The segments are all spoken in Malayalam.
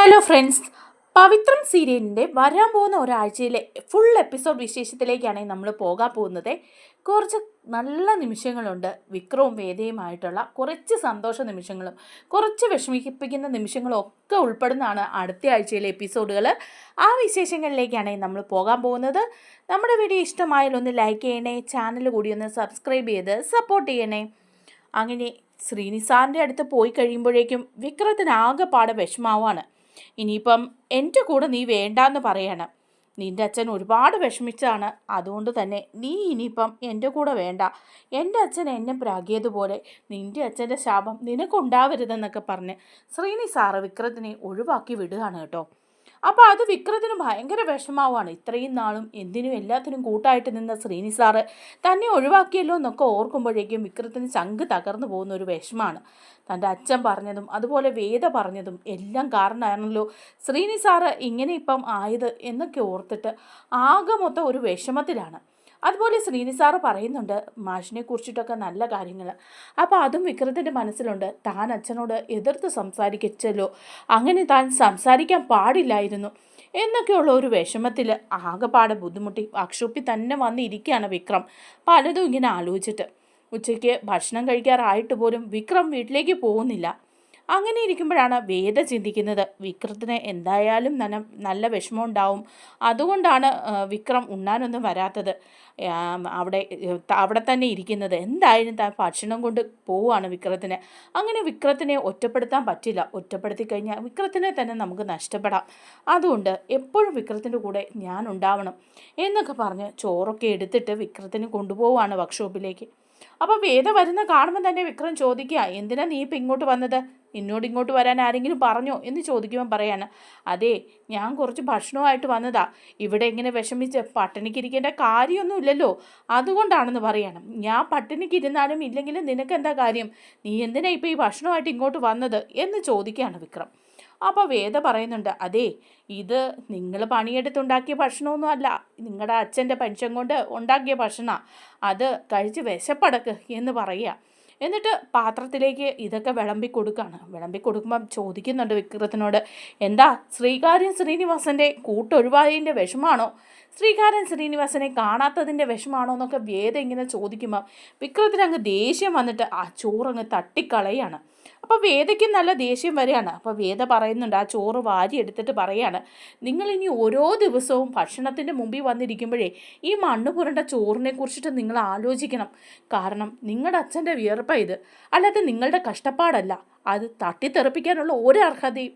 ഹലോ ഫ്രണ്ട്സ് പവിത്രം സീരിയലിന്റെ വരാൻ പോകുന്ന ഒരാഴ്ചയിലെ ഫുൾ എപ്പിസോഡ് വിശേഷത്തിലേക്കാണ് നമ്മൾ പോകാൻ പോകുന്നത്. കുറച്ച് നല്ല നിമിഷങ്ങളുണ്ട്. വിക്രവും വേദയുമായിട്ടുള്ള കുറച്ച് സന്തോഷ നിമിഷങ്ങളും കുറച്ച് വിഷമിപ്പിക്കുന്ന നിമിഷങ്ങളും ഒക്കെ ഉൾപ്പെടുന്നതാണ് അടുത്ത ആഴ്ചയിലെ എപ്പിസോഡുകൾ ആ വിശേഷങ്ങളിലേക്കാണ് നമ്മൾ പോകാൻ പോകുന്നത്. നമ്മുടെ വീഡിയോ ഇഷ്ടമായാലും ഒന്ന് ലൈക്ക് ചെയ്യണേ ചാനൽ കൂടി ഒന്ന് സബ്സ്ക്രൈബ് ചെയ്ത് സപ്പോർട്ട് ചെയ്യണേ. അങ്ങനെ ശ്രീനിസാറിന്റെ അടുത്ത് പോയി കഴിയുമ്പോഴേക്കും വിക്രത്തിന് ആകെപ്പാടെ വിഷമാവാണ്. ഇനിയിപ്പം എന്റെ കൂടെ നീ വേണ്ടാന്ന് പറയണം. നിന്റെ അച്ഛൻ ഒരുപാട് വിഷമിച്ചാണ്. അതുകൊണ്ട് തന്നെ നീ ഇനിയിപ്പം എന്റെ കൂടെ വേണ്ട. എന്റെ അച്ഛൻ എന്നെ പ്രാഗിയതുപോലെ നിന്റെ അച്ഛന്റെ ശാപം നിനക്കുണ്ടാവരുതെന്നൊക്കെ പറഞ്ഞ് ശ്രീനി സാറ് വിക്രത്തിനെ ഒഴിവാക്കി വിടുകയാണ് കേട്ടോ. അപ്പോൾ അത് വിക്രത്തിന് ഭയങ്കര വിഷമാവാണ് ഇത്രയും നാളും എന്തിനും എല്ലാത്തിനും കൂട്ടായിട്ട് നിന്ന ശ്രീനി സാറ് തന്നെ ഒഴിവാക്കിയല്ലോ എന്നൊക്കെ ഓർക്കുമ്പോഴേക്കും വിക്രത്തിന് ചങ്ക് തകർന്നു പോകുന്ന ഒരു വിഷമാണ് തന്റെ അച്ഛൻ പറഞ്ഞതും അതുപോലെ വേദ പറഞ്ഞതും എല്ലാം കാരണമാണല്ലോ ശ്രീനി സാറ് ഇങ്ങനെ ഇപ്പം ആയത് എന്നൊക്കെ ഓർത്തിട്ട് ആകെ മൊത്തം ഒരു വിഷമത്തിലാണ്. അതുപോലെ ശ്രീനി സാറ് പറയുന്നുണ്ട് മാഷിനെ കുറിച്ചിട്ടൊക്കെ നല്ല കാര്യങ്ങൾ അപ്പോൾ അതും വിക്രത്തിന്റെ മനസ്സിലുണ്ട്. താൻ അച്ഛനോട് എതിർത്ത് സംസാരിക്കച്ചല്ലോ. അങ്ങനെ താൻ സംസാരിക്കാൻ പാടില്ലായിരുന്നു. എന്നൊക്കെയുള്ള ഒരു വിഷമത്തിൽ ആകെപ്പാടെ ബുദ്ധിമുട്ടി വർക്ക്ഷോപ്പിൽ തന്നെ വന്നിരിക്കുകയാണ് വിക്രം പലതും ഇങ്ങനെ ആലോചിച്ചിട്ട്. ഉച്ചയ്ക്ക് ഭക്ഷണം കഴിക്കാറായിട്ട് പോലും വിക്രം വീട്ടിലേക്ക് പോകുന്നില്ല. അങ്ങനെ ഇരിക്കുമ്പോഴാണ് വേദ ചിന്തിക്കുന്നത്. വിക്രത്തിന് എന്തായാലും നല്ല നല്ല വിഷമം ഉണ്ടാവും അതുകൊണ്ടാണ് വിക്രം ഉണ്ണാനൊന്നും വരാത്തത്. അവിടെ അവിടെ തന്നെ ഇരിക്കുന്നത്. എന്തായാലും താൻ ഭക്ഷണം കൊണ്ട് പോവുകയാണ് വിക്രത്തിന്. അങ്ങനെ വിക്രത്തിനെ ഒറ്റപ്പെടുത്താൻ പറ്റില്ല. ഒറ്റപ്പെടുത്തി കഴിഞ്ഞാൽ വിക്രത്തിനെ തന്നെ നമുക്ക് നഷ്ടപ്പെടാം. അതുകൊണ്ട് എപ്പോഴും വിക്രത്തിന്റെ കൂടെ ഞാൻ ഉണ്ടാവണം എന്നൊക്കെ പറഞ്ഞ് ചോറൊക്കെ എടുത്തിട്ട് വിക്രത്തിന് കൊണ്ടുപോവുകയാണ് വർക്ക്ഷോപ്പിലേക്ക് അപ്പോൾ വേദ വരുന്ന കാണുമ്പോൾ തന്നെ വിക്രം ചോദിക്കുക എന്തിനാ നീ ഇപ്പം ഇങ്ങോട്ട് വന്നത്? എന്നോട് ഇങ്ങോട്ട് വരാൻ ആരെങ്കിലും പറഞ്ഞോ? എന്ന് ചോദിക്കുമ്പോൾ പറയാണ് അതെ ഞാൻ കുറച്ച് ഭക്ഷണമായിട്ട് വന്നതാ. ഇവിടെ ഇങ്ങനെ വിഷമിച്ച് പട്ടിണിക്കിരിക്കേണ്ട കാര്യമൊന്നുമില്ലല്ലോ അതുകൊണ്ടാണെന്ന് പറയണം. ഞാൻ പട്ടിണിക്ക് ഇരുന്നാലും ഇല്ലെങ്കിലും നിനക്ക് എന്താ കാര്യം? നീ എന്തിനാ ഇപ്പോൾ ഈ ഭക്ഷണമായിട്ട് ഇങ്ങോട്ട് വന്നത്? എന്ന് ചോദിക്കുകയാണ് വിക്രം. അപ്പോൾ വേദ പറയുന്നുണ്ട് അതെ ഇത് നിങ്ങൾ പണിയെടുത്തുണ്ടാക്കിയ ഭക്ഷണമൊന്നും അല്ല നിങ്ങളുടെ അച്ഛന്റെ പെൻഷൻ കൊണ്ട് ഉണ്ടാക്കിയ ഭക്ഷണമാണ് അത് കഴിച്ച് വിശപ്പടക്ക് എന്ന് പറയുക. എന്നിട്ട് പാത്രത്തിലേക്ക് ഇതൊക്കെ വിളമ്പി കൊടുക്കുകയാണ് വിളമ്പി കൊടുക്കുമ്പം ചോദിക്കുന്നുണ്ട് വിക്രത്തിനോട് എന്താ ശ്രീകാര്യൻ ശ്രീനിവാസന്റെ കൂട്ടൊഴിവായതിന്റെ വിഷമാണോ? ശ്രീകാരൻ ശ്രീനിവാസനെ കാണാത്തതിന്റെ വിഷമാണോ? എന്നൊക്കെ വേദ ഇങ്ങനെ ചോദിക്കുമ്പോൾ വിക്രത്തിന് അങ്ങ് ദേഷ്യം വന്നിട്ട് ആ ചോറങ്ങ് തട്ടിക്കളയാണ്. അപ്പോൾ വേദയ്ക്ക് നല്ല ദേഷ്യം വരികയാണ്. അപ്പോൾ വേദ പറയുന്നുണ്ട് ആ ചോറ് വാരി എടുത്തിട്ട് പറയാണ്. നിങ്ങൾ ഇനി ഓരോ ദിവസവും ഭക്ഷണത്തിന്റെ മുമ്പിൽ വന്നിരിക്കുമ്പോഴേ ഈ മണ്ണ് പുരണ്ട ചോറിനെ കുറിച്ചിട്ട് നിങ്ങൾ ആലോചിക്കണം. കാരണം നിങ്ങളുടെ അച്ഛന്റെ വിയർപ്പ ഇത്. അല്ലാതെ നിങ്ങളുടെ കഷ്ടപ്പാടല്ല. അത് തട്ടിത്തെറിപ്പിക്കാനുള്ള ഒരു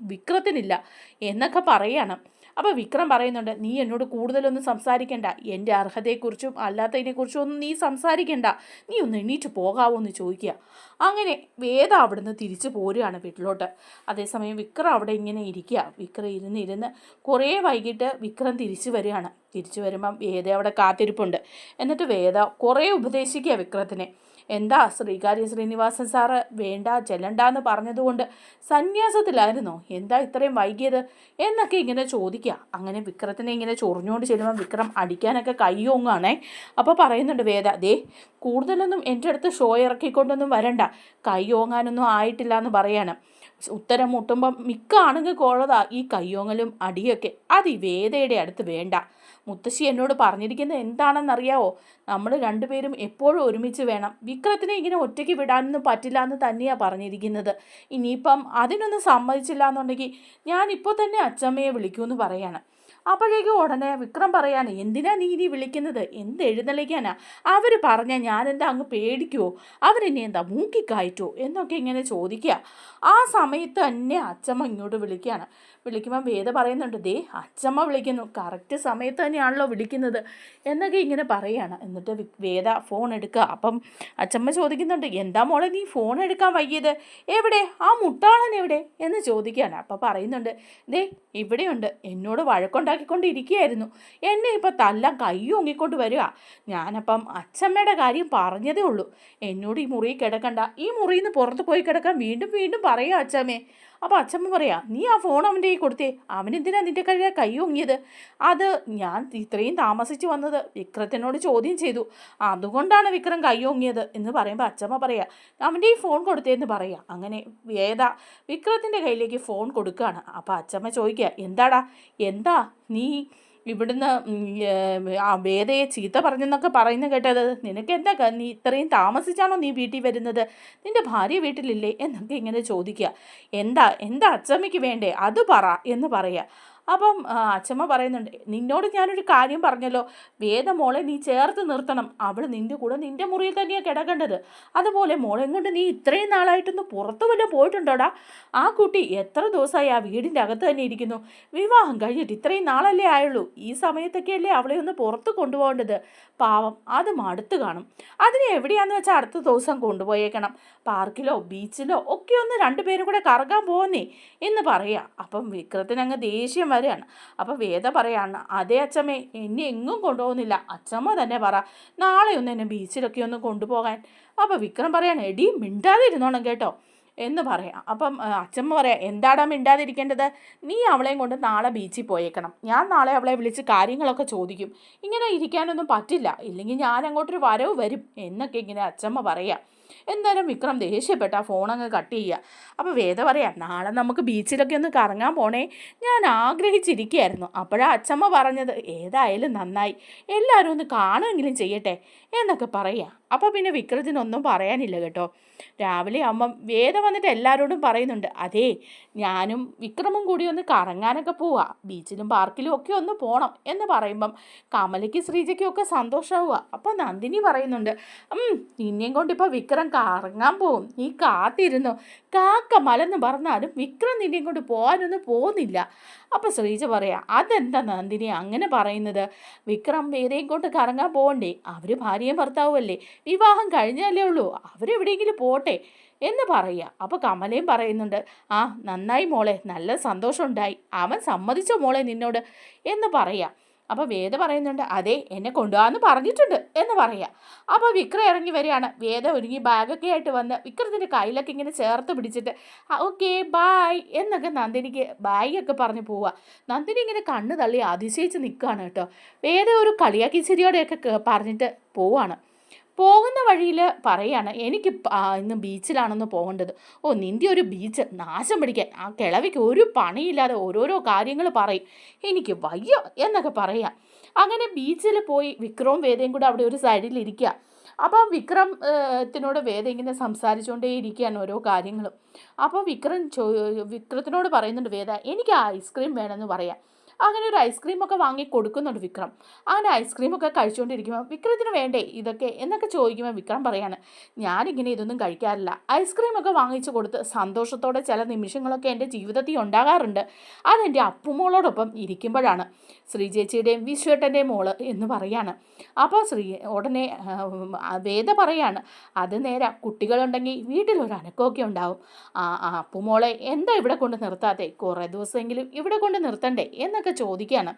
വിക്രത്തിനില്ല എന്നൊക്കെ പറയാണ്. അപ്പോൾ വിക്രം പറയുന്നുണ്ട് നീ എന്നോട് കൂടുതലൊന്നും സംസാരിക്കണ്ട. എന്റെ അർഹതയെക്കുറിച്ചും അല്ലാത്തതിനെക്കുറിച്ചും ഒന്നും നീ സംസാരിക്കണ്ട. നീ ഒന്ന് എണീറ്റ് പോകാവോ എന്ന് ചോദിക്കുക. അങ്ങനെ വേദ അവിടുന്ന് തിരിച്ചു പോരുകയാണ് വീട്ടിലോട്ട്. അതേസമയം വിക്രം അവിടെ ഇങ്ങനെ ഇരിക്കുക. വിക്രം ഇരുന്ന് ഇരുന്ന് കുറേ വൈകിട്ട് വിക്രം തിരിച്ചു വരികയാണ്. തിരിച്ചു വരുമ്പം വേദ അവിടെ കാത്തിരിപ്പുണ്ട്. എന്നിട്ട് വേദ കുറേ ഉപദേശിക്കുക വിക്രത്തിനെ. എന്താ ശ്രീകാര്യ ശ്രീനിവാസൻ സാറ് വേണ്ട ചെല്ലണ്ടെന്ന് പറഞ്ഞതുകൊണ്ട് സന്യാസത്തിലായിരുന്നോ? എന്താ ഇത്രയും വൈകിയത്? എന്നൊക്കെ ഇങ്ങനെ ചോദിക്കുക അങ്ങനെ വിക്രത്തിനെ ഇങ്ങനെ ചൊറിഞ്ഞുകൊണ്ട് ചെല്ലുമ്പോൾ വിക്രം അടിക്കാനൊക്കെ കയ്യോങ്ങാണേ അപ്പോൾ പറയുന്നുണ്ട് വേദ ദേ കൂടുതലൊന്നും എന്റെ അടുത്ത് ഷോ ഇറക്കിക്കൊണ്ടൊന്നും വരണ്ട. കൈ ഓങ്ങാനൊന്നും ആയിട്ടില്ല എന്ന് പറയാണ്. ഉത്തരം മുട്ടുമ്പം മിക്ക ആണുങ്ങൾക്കുള്ളതാ ഈ കയ്യോങ്ങലും അടിയൊക്കെ. അത് ഈ വേദയുടെ അടുത്ത് വേണ്ട. മുത്തശ്ശി എന്നോട് പറഞ്ഞിരിക്കുന്നത് എന്താണെന്നറിയാവോ? നമ്മൾ രണ്ടുപേരും എപ്പോഴും ഒരുമിച്ച് വേണം. വിക്രത്തിനെ ഇങ്ങനെ ഒറ്റയ്ക്ക് വിടാനൊന്നും പറ്റില്ല എന്ന് തന്നെയാണ് പറഞ്ഞിരിക്കുന്നത്. ഇനിയിപ്പം അതിനൊന്നും സമ്മതിച്ചില്ല എന്നുണ്ടെങ്കിൽ ഞാനിപ്പോൾ തന്നെ അച്ചമ്മയെ വിളിക്കുമെന്ന് പറയാണ്. അപ്പോഴേക്കും ഉടനെ വിക്രം പറയാണ് എന്തിനാ നീ ഇനി വിളിക്കുന്നത്? എന്ത് എഴുന്നള്ളിക്കാനാ? അവർ പറഞ്ഞാൽ ഞാനെന്താ അങ്ങ് പേടിക്കുമോ അവരെന്നെ എന്താ മൂക്കിക്കായിട്ടോ എന്നൊക്കെ ഇങ്ങനെ ചോദിക്കുക. ആ സമയത്ത് തന്നെ അച്ചമ്മ ഇങ്ങോട്ട് വിളിക്കുകയാണ്. വിളിക്കുമ്പോൾ വേദ പറയുന്നുണ്ട് ദേ അച്ചമ്മ വിളിക്കുന്നു. കറക്റ്റ് സമയത്ത് തന്നെയാണല്ലോ വിളിക്കുന്നത് എന്നൊക്കെ ഇങ്ങനെ പറയുകയാണ് എന്നിട്ട് വേദ ഫോൺ എടുക്കുക. അപ്പം അച്ചമ്മ ചോദിക്കുന്നുണ്ട് എന്താ മോളെ നീ ഫോൺ എടുക്കാൻ വൈകിയത്? എവിടെ? ആ മുട്ടാളൻ എവിടെ? എന്ന് ചോദിക്കുകയാണ്. അപ്പം പറയുന്നുണ്ട് ദേ ഇവിടെയുണ്ട്. എന്നോട് വഴക്കുണ്ടാക്കിക്കൊണ്ട് ഇരിക്കുകയായിരുന്നു എന്നെ ഇപ്പം തല്ലാൻ കൈ ഓങ്ങിക്കൊണ്ട് വരിക. ഞാനപ്പം അച്ചമ്മയുടെ കാര്യം പറഞ്ഞതേ ഉള്ളൂ. എന്നോട് ഈ മുറി കിടക്കണ്ട. ഈ മുറിയിൽ നിന്ന് പുറത്ത് പോയി കിടക്കാൻ വീണ്ടും വീണ്ടും പറയുക അച്ചമ്മേ അപ്പോൾ അച്ഛമ്മ പറയാ നീ ആ ഫോൺ അവന്റെ കയ്യിൽ കൊടുത്തേ. അവനെന്തിനാ നിന്റെ കഴിയ കൈ ഒങ്ങിയത്? അത് ഞാൻ ഇത്രയും താമസിച്ച് വന്നത് വിക്രത്തിനോട് ചോദ്യം ചെയ്തു. അതുകൊണ്ടാണ് വിക്രം കൈ ഒങ്ങിയത്. എന്ന് പറയുമ്പോൾ അച്ഛമ്മ പറയാ അവന്റെ ഈ ഫോൺ കൊടുത്തേന്ന് പറയാ. അങ്ങനെ വേദ വിക്രത്തിന്റെ കയ്യിലേക്ക് ഫോൺ കൊടുക്കുകയാണ് അപ്പോൾ അച്ഛമ്മ ചോദിക്കുക എന്താടാ? എന്താ? നീ ഇവിടുന്ന് ആ വേദയെ ചീത്ത പറഞ്ഞെന്നൊക്കെ പറയുന്ന കേട്ടത് നിനക്ക് എന്താ നീ ഇത്രയും താമസിച്ചാണോ നീ വീട്ടിൽ വരുന്നത്? നിന്റെ ഭാര്യ വീട്ടിലില്ലേ? എന്നൊക്കെ ഇങ്ങനെ ചോദിക്കുക. എന്താ എന്താ അച്ചമ്മയ്ക്ക് വേണ്ടേ? അത് പറ എന്ന് പറയുക. അപ്പം അച്ഛമ്മ പറയുന്നുണ്ട് നിന്നോട് ഞാനൊരു കാര്യം പറഞ്ഞല്ലോ. വേദമോളെ നീ ചേർത്ത് നിർത്തണം. അവൾ നിന്റെ കൂടെ നിന്റെ മുറിയിൽ തന്നെയാണ് കിടക്കേണ്ടത്. അതുപോലെ മോളെ കൊണ്ട് നീ ഇത്രയും നാളായിട്ടൊന്ന് പുറത്തു വല്ല പോയിട്ടുണ്ടോടാ? ആ കുട്ടി എത്ര ദിവസമായി ആ വീടിന്റെ അകത്ത് തന്നെ ഇരിക്കുന്നു. വിവാഹം കഴിഞ്ഞിട്ട് ഇത്രയും നാളല്ലേ ആയുള്ളൂ. ഈ സമയത്തൊക്കെയല്ലേ അവളെ ഒന്ന് പുറത്ത് കൊണ്ടുപോകേണ്ടത്? പാവം അത് മടുത്ത് കാണും. അതിനെ എവിടെയാണെന്ന് വെച്ചാൽ അടുത്ത ദിവസം കൊണ്ടുപോയേക്കണം. പാർക്കിലോ ബീച്ചിലോ ഒക്കെ ഒന്ന് രണ്ടുപേരും കൂടെ കറങ്ങാൻ പോകുന്നേ എന്ന് പറയാം. അപ്പം വിക്രത്തിനങ്ങ് ദേഷ്യം വരികയാണ് അപ്പോൾ വേദ പറയാണ് അതേ അച്ഛമ്മേ എന്നെ എങ്ങും കൊണ്ടുപോകുന്നില്ല. അച്ഛമ്മ തന്നെ പറ നാളെ ഒന്ന് എന്നെ ബീച്ചിലൊക്കെ ഒന്ന് കൊണ്ടുപോകാൻ. അപ്പോൾ വിക്രം പറയാണ് എടി മിണ്ടാതെ ഇരുന്നോണം കേട്ടോ. എന്ന് പറയാം. അപ്പം അച്ഛമ്മ പറയാം എന്താടാ മിണ്ടാതിരിക്കേണ്ടത്? നീ അവളെയും കൊണ്ട് നാളെ ബീച്ചിൽ പോയേക്കണം. ഞാൻ നാളെ അവളെ വിളിച്ച് കാര്യങ്ങളൊക്കെ ചോദിക്കും. ഇങ്ങനെ ഇരിക്കാനൊന്നും പറ്റില്ല. ഇല്ലെങ്കിൽ ഞാൻ അങ്ങോട്ടൊരു വരവ് വരും. എന്നൊക്കെ ഇങ്ങനെ അച്ഛമ്മ പറയാം. എന്തായാലും വിക്രം ദേഷ്യപ്പെട്ട ആ അങ്ങ് കട്ട് ചെയ്യുക. അപ്പോൾ വേദ പറയാം നാളെ നമുക്ക് ബീച്ചിലൊക്കെ ഒന്ന് കറങ്ങാൻ പോണേ. ഞാൻ ആഗ്രഹിച്ചിരിക്കുകയായിരുന്നു. അപ്പോഴാ അച്ഛമ്മ പറഞ്ഞത് ഏതായാലും നന്നായി. എല്ലാവരും ഒന്ന് കാണുമെങ്കിലും ചെയ്യട്ടെ. എന്നൊക്കെ പറയാം. അപ്പോൾ പിന്നെ വിക്രത്തിനൊന്നും പറയാനില്ല കേട്ടോ. രാവിലെ ആകുമ്പം വേദ വന്നിട്ട് എല്ലാവരോടും പറയുന്നുണ്ട് അതേ ഞാനും വിക്രമും കൂടി ഒന്ന് കറങ്ങാനൊക്കെ പോവാ. ബീച്ചിലും പാർക്കിലും ഒക്കെ ഒന്ന് പോകണം എന്ന് പറയുമ്പം കമലയ്ക്ക് ശ്രീജയ്ക്കും ഒക്കെ സന്തോഷമാവുക അപ്പോൾ നന്ദിനി പറയുന്നുണ്ട് നിന്നെയും കൊണ്ട് ഇപ്പോൾ വിക്രം കറങ്ങാൻ പോകും നീ കാത്തിരുന്നു? കാക്ക മലന്ന് പറഞ്ഞാലും വിക്രം നിന്നെയും കൊണ്ട് പോകാനൊന്നും പോകുന്നില്ല. അപ്പം ശ്രീജ പറയാം അതെന്താ നന്ദിനി അങ്ങനെ പറയുന്നത്? വിക്രം വേദയും കൊണ്ട് കറങ്ങാൻ പോകണ്ടേ? അവർ ഭാര്യയും ഭർത്താവുമല്ലേ? വിവാഹം കഴിഞ്ഞാലേ ഉള്ളൂ. അവരെവിടെയെങ്കിലും പോട്ടെ? എന്ന് പറയുക അപ്പോൾ കമലയും പറയുന്നുണ്ട് ആ നന്നായി മോളെ. നല്ല സന്തോഷമുണ്ടായി. അവൻ സമ്മതിച്ചോ മോളെ നിന്നോട്? എന്ന് പറയുക അപ്പോൾ വേദ പറയുന്നുണ്ട് അതെ എന്നെ കൊണ്ടുപോകാമെന്ന് പറഞ്ഞിട്ടുണ്ട് എന്ന് പറയുക. അപ്പോൾ വിക്ര ഇറങ്ങി വരികയാണ്. വേദ ഒരുങ്ങി ബാഗൊക്കെ ആയിട്ട് വന്ന് വിക്രത്തിന്റെ കയ്യിലൊക്കെ ഇങ്ങനെ ചേർത്ത് പിടിച്ചിട്ട് ഓക്കെ ബായ് എന്നൊക്കെ നന്ദിനിക്ക് ബായ് ഒക്കെ പറഞ്ഞ് പോവുക. നന്ദിനി ഇങ്ങനെ കണ്ണ് തള്ളി അതിശയിച്ച് നിൽക്കുകയാണ് കേട്ടോ. വേദ ഒരു കളിയാക്കി ചിരിയോടെയൊക്കെ പറഞ്ഞിട്ട് പോവാണ്. പോകുന്ന വഴിയിൽ പറയാണ് എനിക്ക് ഇന്ന് ബീച്ചിലാണെന്ന് പോകേണ്ടത്. ഓ നിന്റെ ഒരു ബീച്ച് നാശം പിടിക്കാൻ. ആ കിളവിക്ക് ഒരു പണിയില്ലാതെ ഓരോരോ കാര്യങ്ങൾ പറയും. എനിക്ക് വയ്യ എന്നൊക്കെ പറയാം. അങ്ങനെ ബീച്ചിൽ പോയി വിക്രവും വേദയും കൂടെ അവിടെ ഒരു സൈഡിൽ ഇരിക്കുക അപ്പോൾ വിക്രമത്തിനോട് വേദ ഇങ്ങനെ സംസാരിച്ചുകൊണ്ടേ ഇരിക്കുകയാണ് ഓരോ കാര്യങ്ങളും. അപ്പോൾ വിക്രം ചോ വിക്രത്തിനോട് പറയുന്നുണ്ട് വേദ എനിക്ക് ഐസ്ക്രീം വേണമെന്ന് പറയാം. അങ്ങനെ ഒരു ഐസ്ക്രീം ഒക്കെ വാങ്ങി കൊടുക്കുന്നുണ്ട് വിക്രം. അങ്ങനെ ഐസ്ക്രീമൊക്കെ കഴിച്ചുകൊണ്ടിരിക്കുമ്പോൾ വിക്രത്തിന് വേണ്ടേ? ഇതൊക്കെ? എന്നൊക്കെ ചോദിക്കുമ്പോൾ വിക്രം പറയാണ് ഞാനിങ്ങനെ ഇതൊന്നും കഴിക്കാറില്ല. ഐസ്ക്രീമൊക്കെ വാങ്ങിച്ചു കൊടുത്ത് സന്തോഷത്തോടെ ചില നിമിഷങ്ങളൊക്കെ എന്റെ ജീവിതത്തിൽ ഉണ്ടാകാറുണ്ട്. അതെന്റെ അപ്പുമോളോടൊപ്പം ഇരിക്കുമ്പോഴാണ്. ശ്രീചേച്ചിയുടെയും വിശ്വേട്ടന്റെയും മോൾ എന്ന് പറയാണ്. അപ്പോൾ ശ്രീ ഉടനെ വേദ പറയാണ് അത് നേരെ കുട്ടികളുണ്ടെങ്കിൽ വീട്ടിലൊരു അനക്കമൊക്കെ ഉണ്ടാവും. ആ അപ്പുമോളെ എന്താ ഇവിടെ കൊണ്ട് നിർത്താതെ കുറേ ദിവസമെങ്കിലും ഇവിടെ കൊണ്ട് നിർത്തണ്ടേ? എന്നൊക്കെ ചോദിക്കുകയാണ്.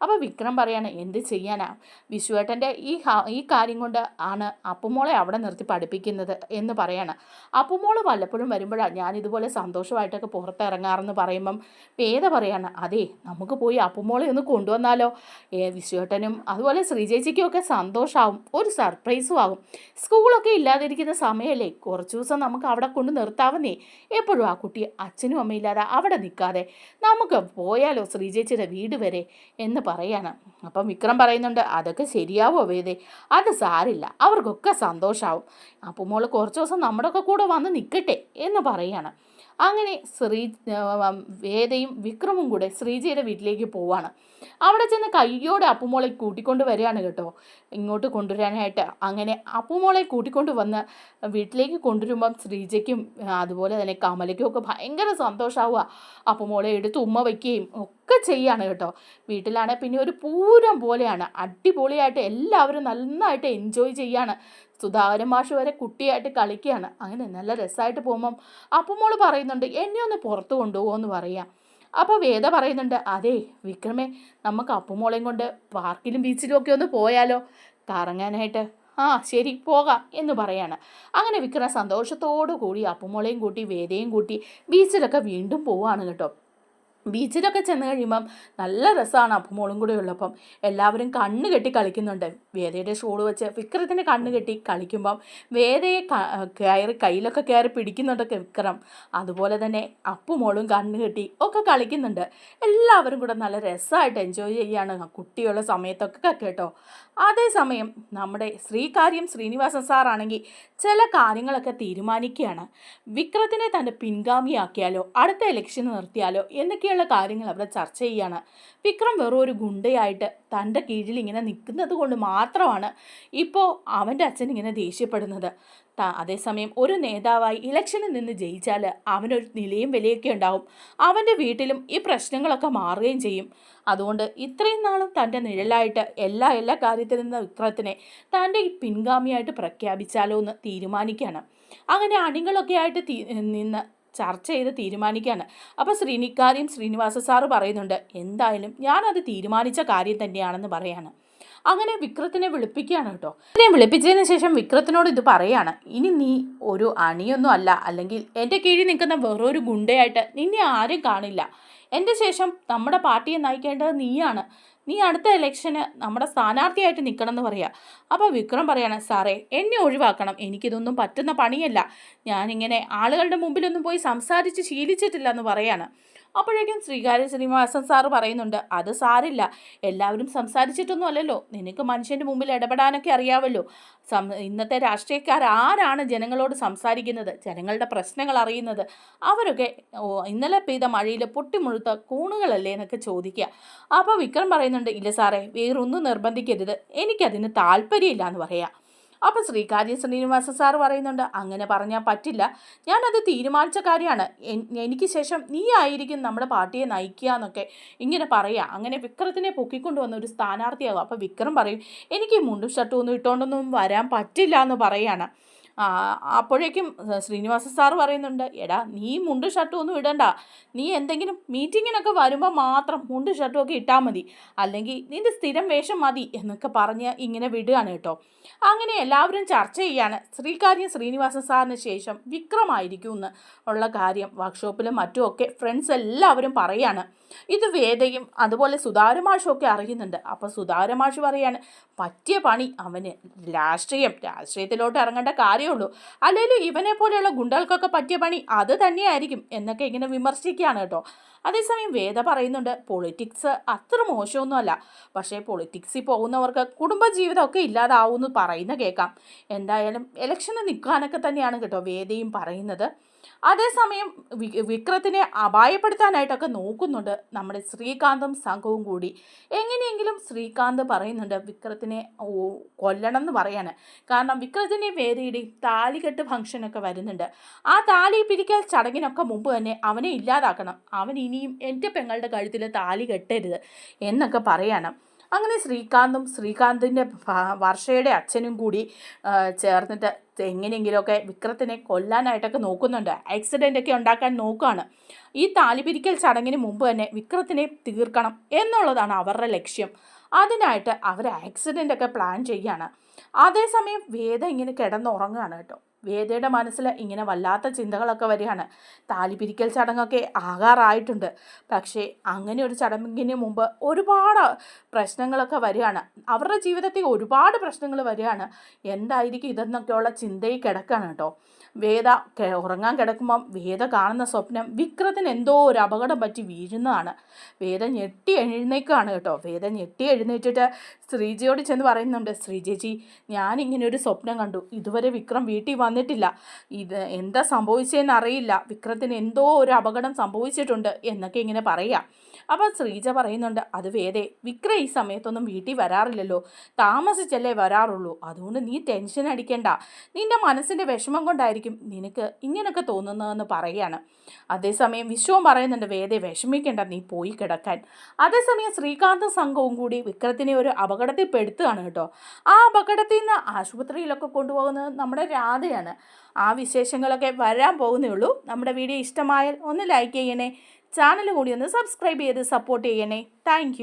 അപ്പോൾ വിക്രം പറയാണ് എന്ത് ചെയ്യാനാ? വിശ്വേട്ടന്റെ ഈ ഈ കാര്യം കൊണ്ട് ആണ് അപ്പുമോളെ അവിടെ നിർത്തി പഠിപ്പിക്കുന്നത് എന്ന് പറയാണ്. അപ്പുമോൾ വല്ലപ്പോഴും വരുമ്പോഴാണ് ഞാൻ ഇതുപോലെ സന്തോഷമായിട്ടൊക്കെ പുറത്തിറങ്ങാറെന്ന് പറയുമ്പം വേദ പറയാണ് അതെ നമുക്ക് പോയി അപ്പുമോളെ ഒന്ന് കൊണ്ടുവന്നാലോ? ഏ വിശ്വേട്ടനും അതുപോലെ ശ്രീജേച്ചിക്കും ഒക്കെ സന്തോഷമാവും ഒരു സർപ്രൈസും ആകും സ്കൂളൊക്കെ ഇല്ലാതിരിക്കുന്ന സമയമല്ലേ കുറച്ച് ദിവസം നമുക്ക് അവിടെ കൊണ്ട് നിർത്താവുന്നേ. എപ്പോഴും ആ കുട്ടി അച്ഛനും അമ്മയില്ലാതെ അവിടെ നിൽക്കാതെ നമുക്ക് പോയാലോ ശ്രീചേച്ചിയുടെ വീട് വരെ? എന്ന് പറയാണ് അപ്പം വിക്രം പറയുന്നുണ്ട് അതൊക്കെ ശരിയാവോ വേദേ? അത് സാരില്ല അവർക്കൊക്കെ സന്തോഷമാവും അപ്പോൾ മോൾ കുറച്ച് ദിവസം നമ്മുടെയൊക്കെ കൂടെ വന്ന് നിൽക്കട്ടെ എന്ന് പറയാണ്. അങ്ങനെ ശ്രീ വേദയും വിക്രമും കൂടെ ശ്രീജയുടെ വീട്ടിലേക്ക് പോവാണ്. അവിടെ ചെന്ന് കയ്യോടെ അപ്പുമോളെ കൂട്ടിക്കൊണ്ട് വരികയാണ് കേട്ടോ. ഇങ്ങോട്ട് കൊണ്ടുവരാനായിട്ട്. അങ്ങനെ അപ്പുമോളെ കൂട്ടിക്കൊണ്ട് വന്ന് വീട്ടിലേക്ക് കൊണ്ടുവരുമ്പം ശ്രീജയ്ക്കും അതുപോലെ തന്നെ കമലയ്ക്കും ഒക്കെ ഭയങ്കര സന്തോഷമാവുക അപ്പുമോളെ എടുത്ത് ഉമ്മ വയ്ക്കുകയും ഒക്കെ ചെയ്യാണ് കേട്ടോ. വീട്ടിലാണെങ്കിൽ പിന്നെ ഒരു പൂരം പോലെയാണ്. അടിപൊളിയായിട്ട് എല്ലാവരും നന്നായിട്ട് എൻജോയ് ചെയ്യാണ്. സുധാകരൻ മാഷ് വരെ കുട്ടിയായിട്ട് കളിക്കുകയാണ്. അങ്ങനെ നല്ല രസമായിട്ട് പോകുമ്പം അപ്പുമോൾ പറയുന്നുണ്ട് എന്നെ ഒന്ന് പുറത്ത് കൊണ്ടുപോകുമെന്ന് പറയാം. അപ്പോൾ വേദ പറയുന്നുണ്ട് അതേ വിക്രമേ നമുക്ക് അപ്പുമോളെയും കൊണ്ട് പാർക്കിലും ബീച്ചിലും ഒക്കെ ഒന്ന് പോയാലോ? കറങ്ങാനായിട്ട്. ആ ശരി പോകാം എന്ന് പറയാണ്. അങ്ങനെ വിക്രം സന്തോഷത്തോടു കൂടി അപ്പുമോളെയും കൂട്ടി വേദയും കൂട്ടി ബീച്ചിലൊക്കെ വീണ്ടും പോവാണ് കേട്ടോ. ബീച്ചിലൊക്കെ ചെന്ന് കഴിയുമ്പം നല്ല രസമാണ് അപ്പുമോളും കൂടെ ഉള്ളപ്പം. എല്ലാവരും കണ്ണ് കെട്ടി കളിക്കുന്നുണ്ട്. വേദയുടെ ഷോൾ വെച്ച് വിക്രത്തിന്റെ കണ്ണ് കെട്ടി കളിക്കുമ്പം വേദയെ കയറി കയ്യിലൊക്കെ കയറി പിടിക്കുന്നുണ്ടൊക്കെ വിക്രം. അതുപോലെ തന്നെ അപ്പുമോളും കണ്ണ് കെട്ടി ഒക്കെ കളിക്കുന്നുണ്ട്. എല്ലാവരും കൂടെ നല്ല രസമായിട്ട് എൻജോയ് ചെയ്യാണ് കുട്ടിയുള്ള സമയത്തൊക്കെ കേട്ടോ. അതേസമയം നമ്മുടെ ശ്രീകാര്യം ശ്രീനിവാസൻ സാറാണെങ്കിൽ ചില കാര്യങ്ങളൊക്കെ തീരുമാനിക്കുകയാണ്. വിക്രത്തിനെ തന്റെ പിൻഗാമിയാക്കിയാലോ അടുത്ത ഇലക്ഷൻ നിർത്തിയാലോ എന്നൊക്കെയുള്ള കാര്യങ്ങൾ അവിടെ ചർച്ച ചെയ്യുകയാണ് വിക്രം വെറും ഒരു ഗുണ്ടയായിട്ട് തന്റെ കീഴിൽ ഇങ്ങനെ നിൽക്കുന്നത് കൊണ്ട് മാത്രമാണ് ഇപ്പോൾ അവന്റെ അച്ഛൻ ഇങ്ങനെ ദേഷ്യപ്പെടുന്നത്. അതേസമയം ഒരു നേതാവായി ഇലക്ഷനിൽ നിന്ന് ജയിച്ചാൽ അവനൊരു നിലയും വിലയൊക്കെ ഉണ്ടാവും. അവന്റെ വീട്ടിലും ഈ പ്രശ്നങ്ങളൊക്കെ മാറുകയും ചെയ്യും. അതുകൊണ്ട് ഇത്രയും നാളും തന്റെ നിഴലായിട്ട് എല്ലാ എല്ലാ കാര്യത്തിൽ നിന്ന് വിക്രത്തിനെ തന്റെ പിൻഗാമിയായിട്ട് പ്രഖ്യാപിച്ചാലോ എന്ന് തീരുമാനിക്കുകയാണ്. അങ്ങനെ അണികളൊക്കെ ആയിട്ട് നിന്ന് ചർച്ച ചെയ്ത് തീരുമാനിക്കുകയാണ് അപ്പോൾ ശ്രീനിക്കാരിയും ശ്രീനിവാസ സാറ് പറയുന്നുണ്ട് എന്തായാലും ഞാനത് തീരുമാനിച്ച കാര്യം തന്നെയാണെന്ന് പറയാണ്. അങ്ങനെ വിക്രത്തിനെ വിളിപ്പിക്കുകയാണ് കേട്ടോ. അതിനെ വിളിപ്പിച്ചതിന് ശേഷം വിക്രത്തിനോട് ഇത് പറയാണ് ഇനി നീ ഒരു അണിയൊന്നും അല്ല അല്ലെങ്കിൽ എന്റെ കീഴിൽ നിൽക്കുന്ന വേറൊരു ഗുണ്ടയായിട്ട് നിന്നെ ആരും കാണില്ല. എന്റെ ശേഷം നമ്മുടെ പാർട്ടിയെ നയിക്കേണ്ടത് നീയാണ്. നീ അടുത്ത ഇലക്ഷന് നമ്മുടെ സ്ഥാനാർത്ഥിയായിട്ട് നിൽക്കണം എന്ന് പറയാം. അപ്പോൾ വിക്രം പറയാണ് സാറേ എന്നെ ഒഴിവാക്കണം. എനിക്കിതൊന്നും പറ്റുന്ന പണിയല്ല. ഞാനിങ്ങനെ ആളുകളുടെ മുമ്പിലൊന്നും പോയി സംസാരിച്ച് ശീലിച്ചിട്ടില്ല എന്ന് പറയാണ്. അപ്പോഴേക്കും ശ്രീകാര്യ ശ്രീനിവാസൻ സാറ് പറയുന്നുണ്ട് അത് സാരില്ല. എല്ലാവരും സംസാരിച്ചിട്ടൊന്നും അല്ലല്ലോ നിനക്ക് മനുഷ്യന്റെ മുമ്പിൽ ഇടപെടാനൊക്കെ അറിയാമല്ലോ ഇന്നത്തെ രാഷ്ട്രീയക്കാർ ആരാണ് ജനങ്ങളോട് സംസാരിക്കുന്നത്? ജനങ്ങളുടെ പ്രശ്നങ്ങൾ അറിയുന്നത്. അവരൊക്കെ ഇന്നലെ പെയ്ത മഴയിൽ പൊട്ടിമുഴുത്ത കൂണുകളല്ലേ എന്നൊക്കെ ചോദിക്കുക. അപ്പോൾ വിക്രം പറയുന്നുണ്ട് ഇല്ല സാറേ വേറൊന്നും നിർബന്ധിക്കരുത്. എനിക്കതിന് താല്പര്യമില്ല എന്ന് പറയാം. അപ്പോൾ ശ്രീകാര്യ ശ്രീനിവാസ സാർ പറയുന്നുണ്ട് അങ്ങനെ പറഞ്ഞാൽ പറ്റില്ല. ഞാനത് തീരുമാനിച്ച കാര്യമാണ്. എനിക്ക് ശേഷം നീ ആയിരിക്കും നമ്മുടെ പാർട്ടിയെ നയിക്കുക എന്നൊക്കെ ഇങ്ങനെ പറയുക അങ്ങനെ വിക്രത്തിനെ പൊക്കിക്കൊണ്ട് വന്ന ഒരു സ്ഥാനാർത്ഥിയാകും അപ്പോൾ വിക്രം പറയും എനിക്ക് മുണ്ടും ഷർട്ടും ഒന്നും ഇട്ടുകൊണ്ടൊന്നും വരാൻ പറ്റില്ല എന്ന് പറയാണ്. അപ്പോഴേക്കും ശ്രീനിവാസ സാർ പറയുന്നുണ്ട് എടാ നീ മുണ്ട് ഷർട്ടും ഒന്നും ഇടണ്ട. നീ എന്തെങ്കിലും മീറ്റിങ്ങിനൊക്കെ വരുമ്പോൾ മാത്രം മുണ്ട് ഷർട്ടും ഒക്കെ ഇട്ടാൽ മതി. അല്ലെങ്കിൽ നിന്റെ സ്ഥിരം വേഷം മതി എന്നൊക്കെ പറഞ്ഞ് ഇങ്ങനെ വിടുകയാണ് കേട്ടോ. അങ്ങനെ എല്ലാവരും ചർച്ച ചെയ്യാണ്. ശ്രീകാര്യം ശ്രീനിവാസ സാറിന് ശേഷം വിക്രമായിരിക്കും എന്ന് ഉള്ള കാര്യം. വർക്ക്ഷോപ്പിലും മറ്റുമൊക്കെ ഫ്രണ്ട്സ് എല്ലാവരും പറയാണ്. ഇത് വേദയും അതുപോലെ സുതാരമാഷും ഒക്കെ അറിയുന്നുണ്ട്. അപ്പോൾ സുതാരമാഷ് പറയാണ് പറ്റിയ പണി അവന് രാഷ്ട്രീയം രാഷ്ട്രീയത്തിലോട്ട് ഇറങ്ങേണ്ട കാര്യമുള്ളൂ അല്ലെങ്കിൽ ഇവനെ പോലെയുള്ള ഗുണ്ടകൾക്കൊക്കെ പറ്റിയ പണി അത് തന്നെയായിരിക്കും എന്നൊക്കെ ഇങ്ങനെ വിമർശിക്കുകയാണ് കേട്ടോ. അതേസമയം വേദ പറയുന്നുണ്ട് പൊളിറ്റിക്സ് അത്ര മോശമൊന്നുമല്ല. പക്ഷേ പൊളിറ്റിക്സിൽ പോകുന്നവർക്ക് കുടുംബജീവിതമൊക്കെ ഇല്ലാതാവുമെന്ന് പറയുന്ന കേൾക്കാം. എന്തായാലും ഇലക്ഷന് നിൽക്കാനൊക്കെ തന്നെയാണ് കേട്ടോ വേദയും പറയുന്നത്. അതേസമയം വിക്രത്തിനെ അപായപ്പെടുത്താനായിട്ടൊക്കെ നോക്കുന്നുണ്ട് നമ്മുടെ ശ്രീകാന്തും സംഘവും കൂടി. എങ്ങനെയെങ്കിലും ശ്രീകാന്ത് പറയുന്നുണ്ട് വിക്രത്തിനെ കൊല്ലണം എന്ന് പറയാണ്. കാരണം വിക്രത്തിന്റെ വേദിയുടെ താലികെട്ട് ഫംഗ്ഷനൊക്കെ വരുന്നുണ്ട്. ആ താലി പിരിക്കൽ ചടങ്ങിനൊക്കെ മുമ്പ് തന്നെ അവനെ ഇല്ലാതാക്കണം. അവൻ ഇനിയും എന്റെ പെങ്ങളുടെ കഴുത്തിൽ താലി കെട്ടരുത് എന്നൊക്കെ പറയണം. അങ്ങനെ ശ്രീകാന്തും ശ്രീകാന്തിന്റെ വർഷയുടെ അച്ഛനും കൂടി ചേർന്നിട്ട് എങ്ങനെയെങ്കിലുമൊക്കെ വിക്രത്തിനെ കൊല്ലാനായിട്ടൊക്കെ നോക്കുന്നുണ്ട്. ആക്സിഡന്റ് ഒക്കെ ഉണ്ടാക്കാൻ നോക്കുകയാണ് ഈ താലിപിരിക്കൽ ചടങ്ങിന് മുമ്പ് തന്നെ വിക്രത്തിനെ തീർക്കണം എന്നുള്ളതാണ് അവരുടെ ലക്ഷ്യം. അതിനായിട്ട് അവർ ആക്സിഡന്റ് ഒക്കെ പ്ലാൻ ചെയ്യുകയാണ്. അതേസമയം വേദ ഇങ്ങനെ കിടന്നുറങ്ങുകയാണ് കേട്ടോ. വേദയുടെ മനസ്സിൽ ഇങ്ങനെ വല്ലാത്ത ചിന്തകളൊക്കെ വരികയാണ്. താലി പിരിക്കൽ ചടങ്ങൊക്കെ ആകാറായിട്ടുണ്ട്. പക്ഷേ അങ്ങനെ ഒരു ചടങ്ങിന് മുമ്പ് ഒരുപാട് പ്രശ്നങ്ങളൊക്കെ വരികയാണ്. അവരുടെ ജീവിതത്തിൽ ഒരുപാട് പ്രശ്നങ്ങൾ വരികയാണ്. എന്തായിരിക്കും ഇതെന്നൊക്കെയുള്ള ചിന്തയിൽ കിടക്കുകയാണ് കേട്ടോ. വേദ ഉറങ്ങാൻ കിടക്കുമ്പം വേദ കാണുന്ന സ്വപ്നം വിക്രത്തിന് എന്തോ ഒരു അപകടം പറ്റി വീഴുന്നതാണ്. വേദ ഞെട്ടി എഴുന്നേക്കാണ് കേട്ടോ. വേദ ഞെട്ടി എഴുന്നേറ്റിട്ട് ശ്രീജയോട് ചെന്ന് പറയുന്നുണ്ട് ശ്രീജേച്ചി ഞാനിങ്ങനെ ഒരു സ്വപ്നം കണ്ടു. ഇതുവരെ വിക്രം വീട്ടിൽ വന്നിട്ടില്ല. ഇത് എന്താ സംഭവിച്ചതെന്ന് അറിയില്ല. വിക്രത്തിന് എന്തോ ഒരു അപകടം സംഭവിച്ചിട്ടുണ്ട് എന്നൊക്കെ ഇങ്ങനെ പറയാം. അപ്പോൾ ശ്രീജ പറയുന്നുണ്ട് അത് വേദേ വിക്ര ഈ സമയത്തൊന്നും വീട്ടിൽ വരാറില്ലല്ലോ. താമസിച്ചല്ലേ വരാറുള്ളൂ. അതുകൊണ്ട് നീ ടെൻഷൻ അടിക്കേണ്ട. നിന്റെ മനസ്സിന്റെ വിഷമം കൊണ്ടായിരിക്കും നിനക്ക് ഇങ്ങനെയൊക്കെ തോന്നുന്നതെന്ന് പറയുകയാണ്. അതേസമയം വിശ്വവും പറയുന്നുണ്ട് വേദെ വിഷമിക്കേണ്ട നീ പോയി കിടക്കാൻ. അതേസമയം ശ്രീകാന്ത് സംഘവും കൂടി വിക്രത്തിനെ ഒരു അപകടത്തിൽ പെടുത്തുകയാണ് കേട്ടോ. ആ അപകടത്തിൽ നിന്ന് ആശുപത്രിയിലൊക്കെ കൊണ്ടുപോകുന്നത് നമ്മുടെ രാധയാണ്. ആ വിശേഷങ്ങളൊക്കെ വരാൻ പോകുന്നേ ഉള്ളൂ. നമ്മുടെ വീഡിയോ ഇഷ്ടമായാൽ ഒന്ന് ലൈക്ക് ചെയ്യണേ. ചാനൽ കൂടി ഒന്ന് സബ്സ്ക്രൈബ് ചെയ്ത് സപ്പോർട്ട് ചെയ്യണേ. താങ്ക്